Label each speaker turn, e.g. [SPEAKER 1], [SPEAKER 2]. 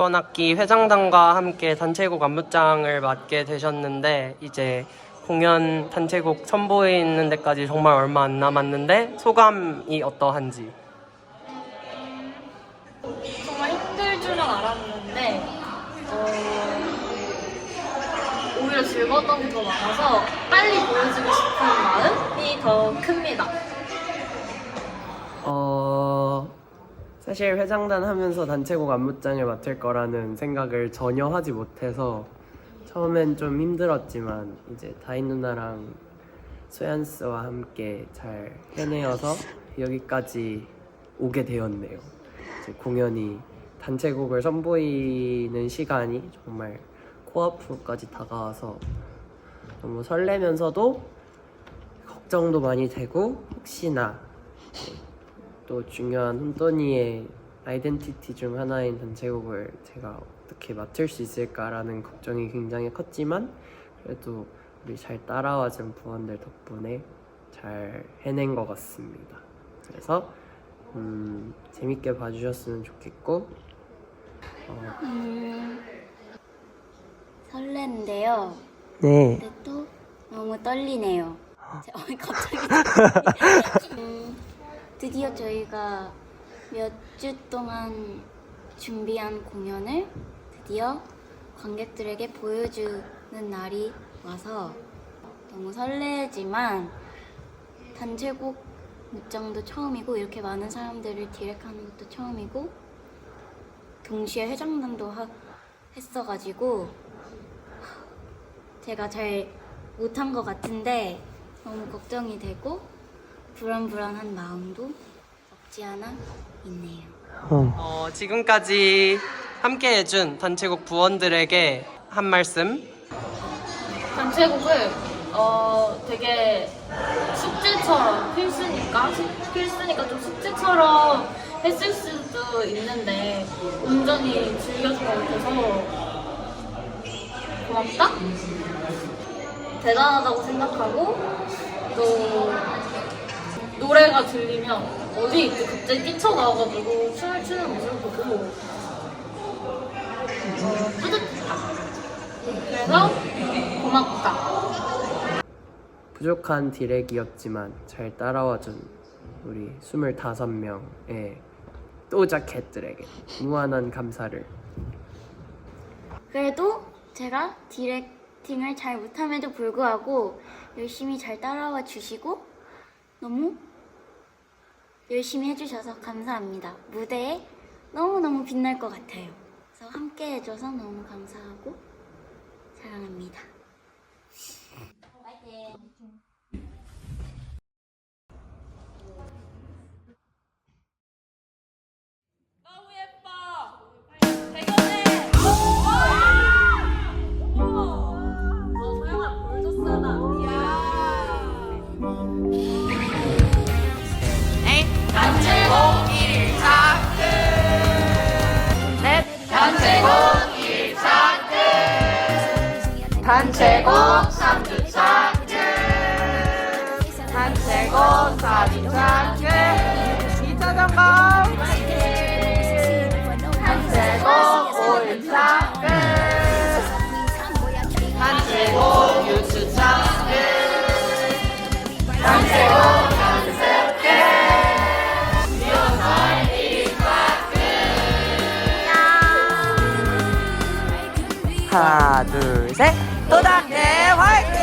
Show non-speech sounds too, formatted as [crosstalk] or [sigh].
[SPEAKER 1] 이번 학기 회장단과 함께 단체곡 안무장을 맡게 되셨는데 이제 공연 단체곡 선보이는 데까지 정말 얼마 안 남았는데 소감이 어떠한지
[SPEAKER 2] 정말 힘들 줄은 알았는데 어, 오히려 즐거웠던 게 더 많아서 빨리 보여주고 싶은 마음이 더 큽니다.
[SPEAKER 1] 사실 회장단 하면서 단체곡 안무장을 맡을 거라는 생각을 전혀 하지 못해서 처음엔 좀 힘들었지만 이제 다인 누나랑 소연스와 함께 잘 해내어서 여기까지 오게 되었네요. 이제 공연이 단체곡을 선보이는 시간이 정말 코앞으로까지 다가와서 너무 설레면서도 걱정도 많이 되고 혹시나 또 중요한 혼돈이의 아이덴티티 중 하나인 단체곡을 제가 어떻게 맡을 수 있을까라는 걱정이 굉장히 컸지만 그래도 우리 잘 따라와준 부원들 덕분에 잘 해낸 것 같습니다. 그래서 음, 재밌게 봐주셨으면 좋겠고 어,
[SPEAKER 3] 음, 설레는데요.
[SPEAKER 1] 네
[SPEAKER 3] 근데 또 너무 떨리네요. 제- [laughs] 어, 갑자기. 음, [laughs] 드디어 저희가 몇 주 동안 준비한 공연을 드디어 관객들에게 보여주는 날이 와서 너무 설레지만 단체곡 입장도 처음이고 이렇게 많은 사람들을 디렉하는 것도 처음이고 동시에 회장단도 하- 했어가지고 제가 잘 못한 것 같은데 너무 걱정이 되고 불안불안한 마음도 없지 않아 있네요.
[SPEAKER 1] 어, 지금까지 함께 해준 단체곡 부원들에게 한 말씀.
[SPEAKER 2] 단체곡을 어 되게 숙제처럼 필수니까 숙- 필수니까 좀 숙제처럼 했을 수도 있는데 온전히 즐겨준 것 같아서 고맙다? 대단하다고 생각하고 또 노래가 들리면 어디 갑자기 뛰쳐나와가지고 춤을 추는 모습을 보고 어, 뿌듯했다. 그래서 고맙다.
[SPEAKER 1] 부족한 디렉이었지만 잘 따라와준 우리 25명의 또자켓들에게 무한한 감사를.
[SPEAKER 3] 그래도 제가 디렉팅을 잘 못함에도 불구하고 열심히 잘 따라와 주시고 너무 열심히 해주셔서 감사합니다. 무대에 너무너무 빛날 것 같아요. 그래서 함께 해줘서 너무 감사하고
[SPEAKER 4] 단체곡 3주 차트. 단체곡 4주 차트. 2차 점검. 단체곡 5일 차트. 단체곡 6주 차트. 단체곡 연습 끝. 리허설 1일 차트.
[SPEAKER 1] 하나 둘셋 또다네 화이팅!